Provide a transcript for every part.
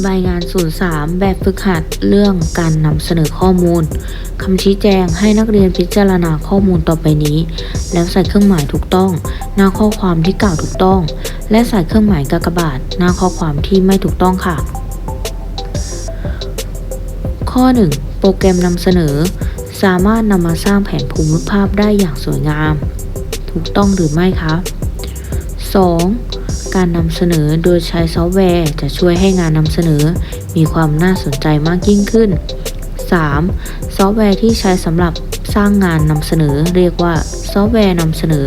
ใบงาน 03 แบบฝึกหัดเรื่องการนำเสนอข้อมูลคำชี้แจงให้นักเรียนพิจารณาข้อมูลต่อไปนี้ แล้วใส่เครื่องหมายถูกต้อง หน้าข้อความที่กล่าวถูกต้อง และใส่เครื่องหมายกากบาท หน้าข้อความที่ไม่ถูกต้องค่ะ ข้อ 1 โปรแกรมนำเสนอ สามารถนำมาสร้างแผนภูมิภาพได้อย่างสวยงาม ถูกต้องหรือไม่คะ 2. การนำเสนอโดยใช้ซอฟต์แวร์ จะช่วยให้งานนำเสนอมีความน่าสนใจมากยิ่งขึ้น 3. ซอฟต์แวร์ที่ใช้สำหรับสร้างงานนำเสนอเรียกว่าซอฟต์แวร์นำเสนอ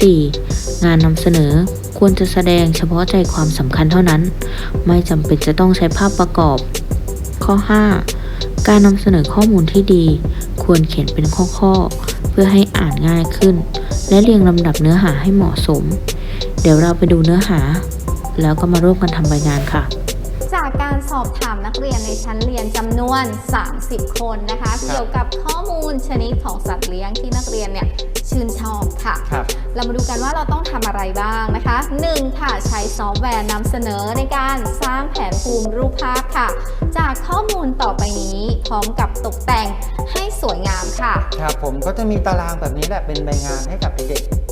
4. งานนำเสนอควรจะแสดงเฉพาะใจความสำคัญเท่านั้น ไม่จำเป็นจะต้องใช้ภาพประกอบ ข้อ 5 การนำเสนอข้อมูลที่ดี ควรเขียนเป็นข้อๆ เพื่อให้อ่านง่ายขึ้น และเรียงลำดับเนื้อหาให้เหมาะสม เดี๋ยวเราไปดูเนื้อหา แล้วก็มาร่วมกันทำใบงานค่ะจากการสอบถามนักเรียนในชั้นเรียนจำนวน 30 คนนะคะ เกี่ยวกับข้อมูลชนิดของสัตว์เลี้ยงที่นักเรียนเนี่ยชื่นชอบค่ะครับเรามาดูกันว่าเราต้องทำอะไรบ้างนะคะ 1. ค่ะใช้ซอฟต์แวร์นำเสนอในการสร้างแผนภูมิรูปภาพค่ะ จากข้อมูลต่อไปนี้พร้อมกับตกแต่งให้สวยงามค่ะ ครับผมก็จะมีตารางแบบนี้แหละเป็นใบงานให้กับเด็กๆ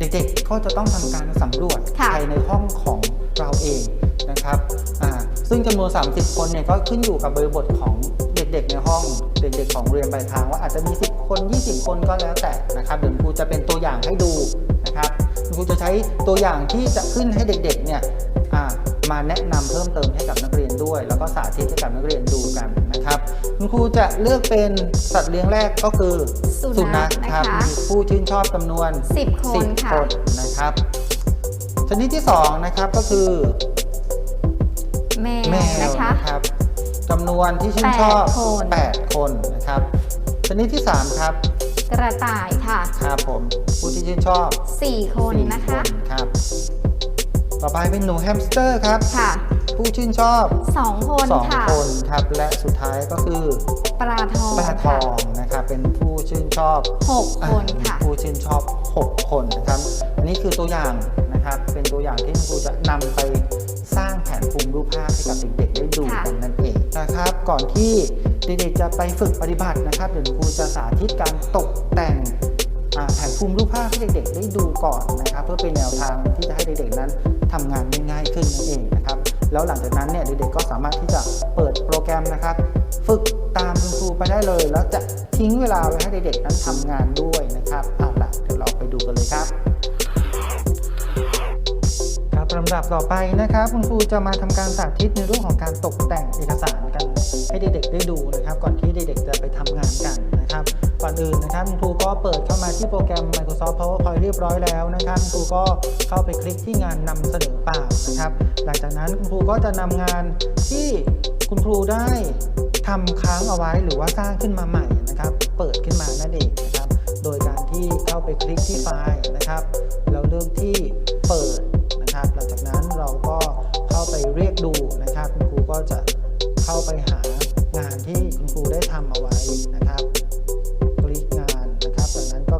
เด็กๆก็จะต้องทำการสำรวจค่ะภายในห้องของเราเองนะครับอ่าซึ่งจำนวน 30 คนเนี่ยก็ขึ้นอยู่กับบริบทของเด็กๆในห้องเด็กๆ ของเรียนปลายทางว่าอาจจะมี 10 คน 20 คนก็แล้วแต่นะครับเดี๋ยวครูจะเป็นตัวอย่างให้ดูนะครับครูจะใช้ตัวอย่างที่จะขึ้นให้เด็กๆเนี่ยอ่า มาแนะนำเพิ่มเติมให้กับนักเรียนด้วย แล้วก็สาธิตให้กับนักเรียนดูกันนะครับ คุณครูจะเลือกเป็นสัตว์เลี้ยงแรกก็คือสุนัขครับนะคะมีผู้ชื่นชอบจำนวน 10 คน10ค่ะคนนะครับชนิดที่2นะครับก็คือแมวแมวนะคะนะครับจำนวนที่ชื่นชอบแปดคน8คนนะครับชนิดที่ 3 ครับ กระต่ายค่ะครับผมผู้ที่ชื่นชอบ 4 คนสี่นะคะครับ ต่อไปเป็นหนูแฮมสเตอร์ครับ ค่ะ ผู้ชื่นชอบ2คน2ค่ะ คนครับ และสุดท้ายก็คือปลาทองปลาทองนะครับเป็นผู้ชื่นชอบ6คนค่ะ ผู้ชื่นชอบ 6 คนนะครับ อันนี้คือตัวอย่างนะครับ เป็นตัวอย่างที่ครูจะนำไปสร้างแผนภูมิรูปภาพให้กับเด็กๆได้ดูค่ะ กันนั่นเองนะครับ ก่อนที่เด็กๆจะไปฝึกปฏิบัตินะครับเดี๋ยวครูจะสาธิตการตกแต่งอ่า แผนภูมิรูปภาพให้เด็กๆ ได้ดูก่อนนะครับ เพื่อเป็นแนวทางที่จะให้เด็กๆนั้นทำงานได้ง่ายขึ้นนั่นเองนะครับ แล้วหลังจากนั้นเนี่ยเด็กๆก็สามารถที่จะเปิดโปรแกรมนะครับ ฝึกตามคุณครูไปได้เลย แล้วจะทิ้งเวลาไว้ให้เด็กๆนั้นทำงานด้วยนะครับเอาล่ะเดี๋ยวเราไปดูกันเลยครับครับลำดับต่อไปนะครับ คุณครูจะมาทำการสาธิตในเรื่องของการตกแต่งเอกสารกัน ให้เด็กๆได้ดูนะครับ ก่อนที่เด็กๆจะไปทำงานกัน ก่อนอื่นนะครับครูก็เปิดเข้ามาที่โปรแกรม Microsoft PowerPoint เรียบร้อยแล้วนะครับครูก็เข้าไปคลิกที่งานนำเสนอเปล่านะครับ หลังจากนั้นครูก็จะนำงานที่คุณครูได้ทำค้างเอาไว้หรือว่าสร้างขึ้นมาใหม่นะครับ เปิดขึ้นมานั่นเองนะครับ โดยการที่เข้าไปคลิกที่ไฟล์นะครับแล้วเลือกที่เปิดนะครับ หลังจากนั้นเราก็เข้าไปเรียกดูนะครับ คุณครูก็จะเข้าไปหางานที่คุณครูได้ทำเอาไว้นะครับ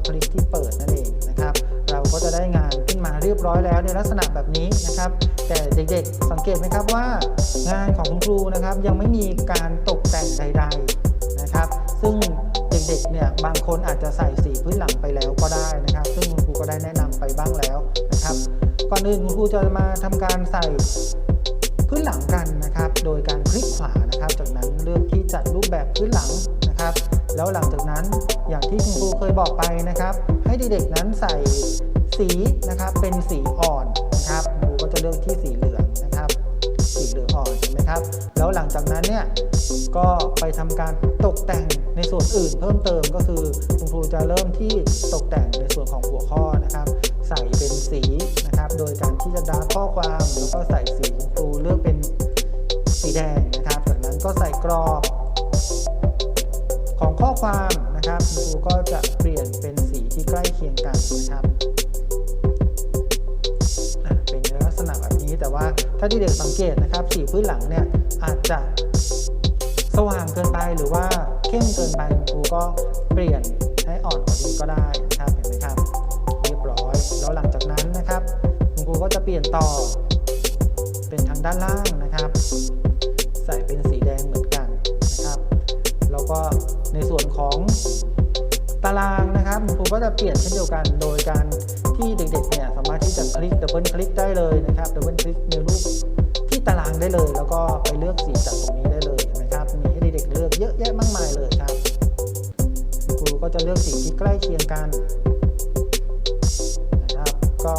คลิกที่เปิดนั่นเองนะครับ เราก็จะได้งานขึ้นมาเรียบร้อยแล้วในลักษณะแบบนี้นะครับ แต่เด็กๆสังเกตไหมครับว่างานของคุณครูนะครับยังไม่มีการตกแต่งใด ๆนะครับ ซึ่งเด็กๆเนี่ยบางคนอาจจะใส่สีพื้นหลังไปแล้วก็ได้นะครับ ซึ่งคุณครูก็ได้แนะนำไปบ้างแล้วนะครับก่อนอื่นคุณครูจะมาทำการใส่พื้นหลังกันนะครับ โดยการคลิกขวานะครับ จากนั้นเลือกที่จัดรูปแบบพื้นหลัง นะครับ แล้วหลังจากนั้นอย่างที่คุณครูเคยบอกไปนะครับ ให้เด็กๆนั้นใส่สีนะครับเป็นสีอ่อนนะครับครูก็จะเลือกที่สีเหลืองนะครับ สีเหลืองอ่อนเห็นไหมครับ แล้วหลังจากนั้นเนี่ยก็ไปทำการตกแต่งในส่วนอื่นเพิ่มเติมก็คือคุณครูจะเริ่มที่ตกแต่งในส่วนของหัวข้อนะครับ ใส่เป็นสีนะครับ โดยการที่จะดาร์กข้อความแล้วก็ใส่สีคุณครูเลือกเป็นสีแดงนะครับ จากนั้นก็ใส่กรอบ ของข้อความนะครับคุณครูก็จะเปลี่ยนเป็นสีที่ใกล้เคียงกันนะครับเป็นลักษณะแบบนี้แต่ว่าถ้าที่เด็กสังเกตนะครับ สีพื้นหลังเนี่ยอาจจะสว่างเกินไปหรือว่าเข้มเกินไปคุณครูก็เปลี่ยนให้อ่อนกว่านี้ก็ได้นะครับเห็นไหมครับเรียบร้อยแล้วหลังจากนั้นนะครับ คุณครูก็จะเปลี่ยนต่อเป็นทางด้านล่างนะครับ ส่วนของตารางนะครับคุณครูก็จะเปลี่ยนเช่นเดียวกัน โดยการที่เด็กๆเนี่ยสามารถที่จะคลิกดับเบิลคลิกได้เลยนะครับดับเบิลคลิกในรูปที่ตารางได้เลย แล้วก็ไปเลือกสีจากตรงนี้ได้เลยนะครับมีให้เด็กๆเลือกเยอะแยะมากมายเลยครับคุณครูก็จะเลือกสีที่ใกล้เคียงกันนะครับก็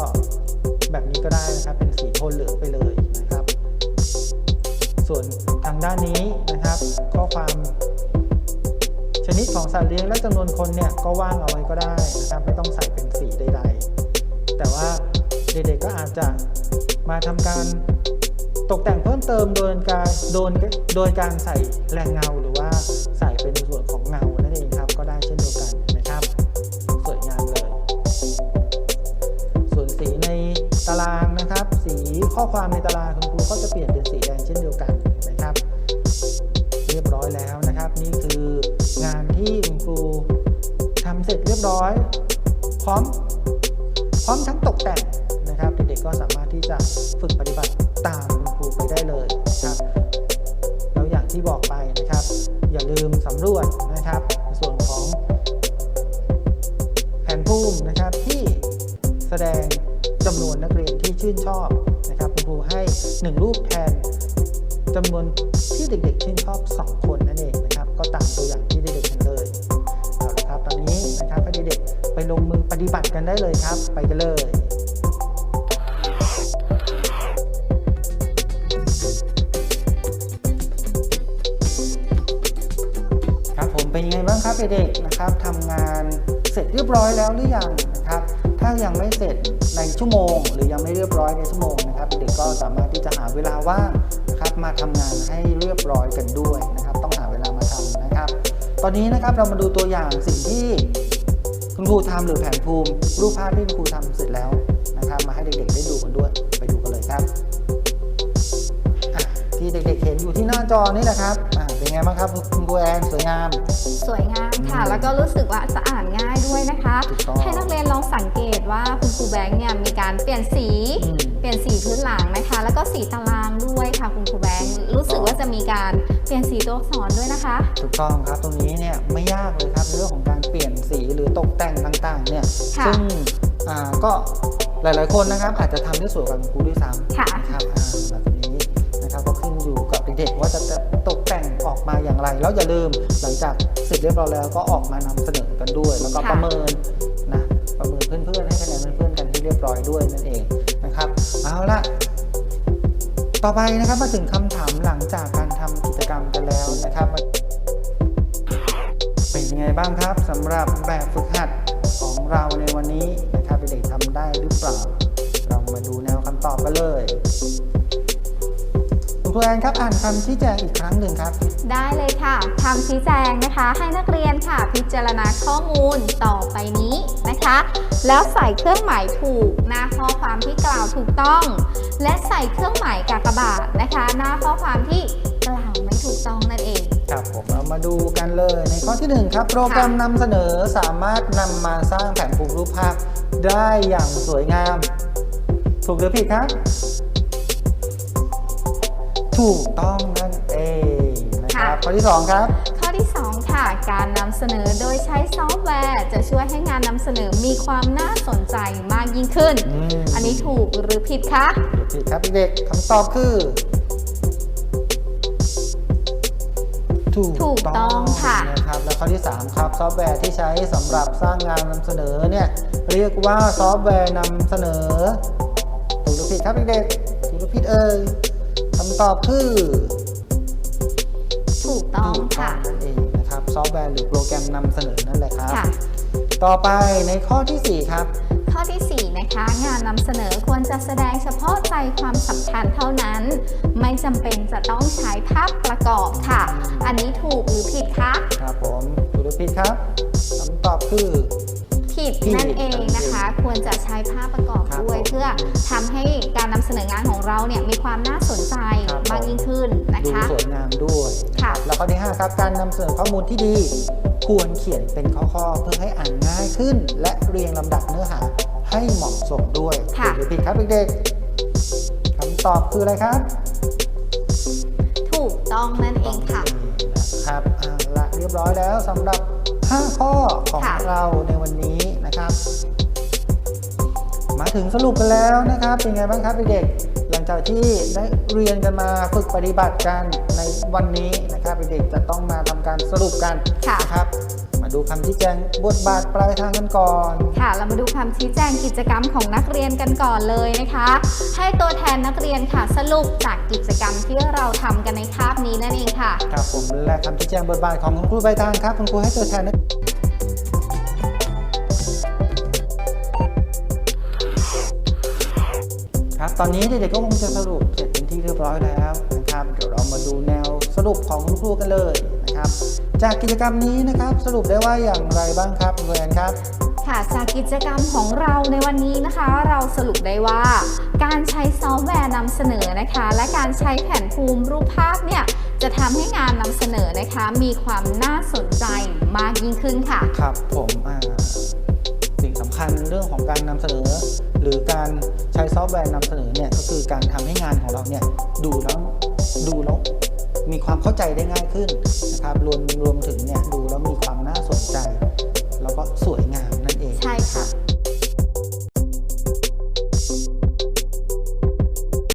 แบบนี้ก็ได้นะครับเป็นสีโทนเหลืองไปเลยนะครับ ส่วนทางด้านนี้นะครับข้อความ นิดของสัตว์เลี้ยงและจำนวนคนเนี่ยก็ว่างเอาไว้ก็ได้นะครับไม่ต้องใส่เป็นสีใดๆ แต่ว่าเด็กๆก็อาจจะมาทำการตกแต่งเพิ่มเติมโดยการโดยโดยการใส่แรงเงาหรือว่าใส่เป็นส่วนของเงานั่นเองครับก็ได้เช่นเดียวกันนะครับสวยงามเลย ส่วนสีในตารางนะครับ สีข้อความในตารางคุณครูก็จะเปลี่ยนเป็นสีแดงเช่นเดียวกัน คุณครูทำเสร็จเรียบร้อย พร้อม พร้อมทั้งตกแต่งนะครับ เด็กๆก็สามารถที่จะฝึกปฏิบัติตามคุณครูไปได้เลยนะครับแล้วอย่างที่บอกไปนะครับ อย่าลืมสำรวจนะครับในส่วนของแผนภูมินะครับที่แสดงจำนวนนักเรียนที่ชื่นชอบนะครับคุณครูให้ 1 รูปแทนจำนวนที่เด็กๆ ชื่นชอบ 2 คนนั่นเองนะครับ ก็ตามตัวอย่าง ลงมือปฏิบัติกันได้เลยครับ ไปกันเลย ครับผมเป็นยังไงบ้างครับเด็กๆนะครับทำงานเสร็จเรียบร้อยแล้วหรือยังนะครับถ้ายังไม่เสร็จในชั่วโมง หรือยังไม่เรียบร้อยในชั่วโมงนะครับเด็กก็สามารถที่จะหาเวลาว่างนะครับมาทำงานให้เรียบร้อยกันด้วยนะครับ ต้องหาเวลามาทำนะครับ ตอนนี้นะครับเรามาดูตัวอย่างสิ่งที่ คุณครูทำหรือแผนภูมิ รูปภาพที่คุณครูทำเสร็จแล้วนะครับ มาให้เด็กๆได้ดูกันด้วย ไปดูกันเลยครับอะที่เด็กๆเห็นอยู่ที่หน้าจอนี่แหละครับอะเป็นไงบ้างครับคุณครูแอนสวยงาม สวยงามค่ะอืมแล้วก็รู้สึกว่าจะอ่านง่ายด้วยนะคะถูกต้องให้นักเรียนลองสังเกตว่าคุณครูแบงค์เนี่ยมีการเปลี่ยนสีอืมเปลี่ยนสีพื้นหลังนะคะ แล้วก็สีตารางด้วยค่ะคุณครูแบงค์รู้สึกว่าจะมีการเปลี่ยนสีตัวอักษรด้วยนะคะ ถูกต้องครับตรงนี้เนี่ยไม่ยากเลยครับในเรื่องของการเปลี่ยนสี หรือตกแต่งต่างๆเนี่ยค่ะซึ่งอ่าก็หลายๆคนนะครับอาจจะทำได้สวยกว่าคุณครูด้วยซ้ำค่ะ นะครับอ่าแบบนี้นะครับก็ขึ้นอยู่กับเด็กๆว่าจะตกแต่งออกมาอย่างไร แล้วอย่าลืมหลังจากเสร็จเรียบร้อยแล้วก็ออกมานำเสนอกันด้วย แล้วก็ค่ะ ประเมินนะประเมินเพื่อนๆให้คะแนนเพื่อนๆกันที่เรียบร้อยด้วยนั่นเองนะครับเอาละต่อไปนะครับมาถึงคำถามหลังจากการ บ้างครับสำหรับแบบฝึกหัดของเราในวันนี้นะครับเด็กๆทำได้หรือเปล่า เรามาดูแนวคำตอบกันเลยคุณครูแอนครับอ่านคำชี้แจงอีกครั้งหนึ่งครับ ได้เลยค่ะคำชี้แจงนะคะ ให้นักเรียนค่ะ พิจารณาข้อมูลต่อไปนี้นะคะ แล้วใส่เครื่องหมายถูกหน้าข้อความที่กล่าวถูกต้อง และใส่เครื่องหมายกากบาทนะคะ หน้าข้อความที่กล่าวไม่ถูกต้องนั่นเอง ครับผมเรามาดูกันเลยในข้อที่หนึ่งครับ โปรแกรมนำเสนอสามารถนำมาสร้างแผนภูมิรูปภาพได้อย่างสวยงาม ถูกหรือผิดครับ ถูกต้องนั่นเองนะครับค่ะข้อที่สองครับ ข้อที่ 2 ค่ะ การนำเสนอโดยใช้ซอฟต์แวร์ จะช่วยให้งานนำเสนอมีความน่าสนใจมากยิ่งขึ้นอืมอันนี้ถูกหรือผิดคะผิดครับเด็กๆคำตอบคือ ถูกถูกต้องค่ะนะครับแล้วข้อที่ 3 ครับ ซอฟต์แวร์ที่ใช้สำหรับสร้างงานนำเสนอเนี่ยเรียกว่าซอฟต์แวร์นำเสนอ ถูกหรือผิดครับเด็กๆถูกหรือผิดเอ่ยคำตอบคือ ถูกต้องถูกค่ะนั่นเองนะครับซอฟต์แวร์หรือโปรแกรมนำเสนอนั่นแหละครับค่ะต่อไปในข้อทีสี่4 ครับ ข้อทีสี่4 นะคะ งานนำเสนอควรจะแสดงเฉพาะใจความสำคัญเท่านั้น ไม่จำเป็นจะต้องใช้ภาพประกอบค่ะ อันนี้ถูกหรือผิดคะครับผมถูกหรือผิดครับคำตอบคือผิดผิดนั่นเองนะคะ ควรจะใช้ภาพประกอบครับด้วยผมเพื่อทำให้การนำเสนองานของเราเนี่ยมีความน่าสนใจครับมากยิ่งขึ้นนะดูคะสวยงามด้วยค่ะแล้วข้อที่5ครับการนำเสนอข้อมูลที่ดี ควรเขียนเป็นข้อๆเพื่อให้อ่านง่ายขึ้น และเรียงลำดับเนื้อหา ให้เหมาะสมด้วยค่ะถูกหรือผิดครับเด็กๆคำตอบคืออะไรครับ ถูกต้องนั่นเองค่ะ นะครับอ่าละเรียบร้อยแล้วสำหรับ 5 ข้อของค่ะ เราในวันนี้นะครับ มาถึงสรุปกันแล้วนะครับ เป็นไงบ้างครับเด็กๆหลังจากที่ได้เรียนกันมาฝึกปฏิบัติกันในวันนี้นะครับเด็กๆจะต้องมาทำการสรุปกัน ค่ะ นะครับมา ดูคำชี้แจงบทบาทปลายทางกันก่อน ค่ะ เรามาดูคำชี้แจงกิจกรรมของนักเรียนกันก่อนเลยนะคะ ให้ตัวแทนนักเรียนค่ะสรุปจากกิจกรรมที่เราทำกันในคาบนี้นั่นเองค่ะ ครับผมและคำชี้แจงบทบาทของคุณครูใบทางครับคุณครูให้ตัวแทนนักครับตอนนี้เด็กๆก็คงจะสรุปเสร็จเป็นที่เรียบร้อยแล้วนะครับเดี๋ยวเรามาดูแนวสรุปของคุณครูกันเลยนะครับ จากกิจกรรมนี้นะครับ สรุปได้ว่าอย่างไรบ้างครับคุณแอนครับ ค่ะจากกิจกรรมของเราในวันนี้นะคะ เราสรุปได้ว่า การใช้ซอฟต์แวร์นำเสนอนะคะ และการใช้แผนภูมิรูปภาพเนี่ยจะทำให้งานนำเสนอนะคะ มีความน่าสนใจมากยิ่งขึ้นค่ะ ครับผมอ่าสิ่งสำคัญเรื่องของการนำเสนอ หรือการใช้ซอฟต์แวร์นำเสนอเนี่ยก็คือการทำให้งานของเราเนี่ยดูแล้วดูแล้ว มีความเข้าใจได้ง่ายขึ้นนะครับรวมรวมถึงเนี่ยดูแล้วมีความน่าสนใจ แล้วก็สวย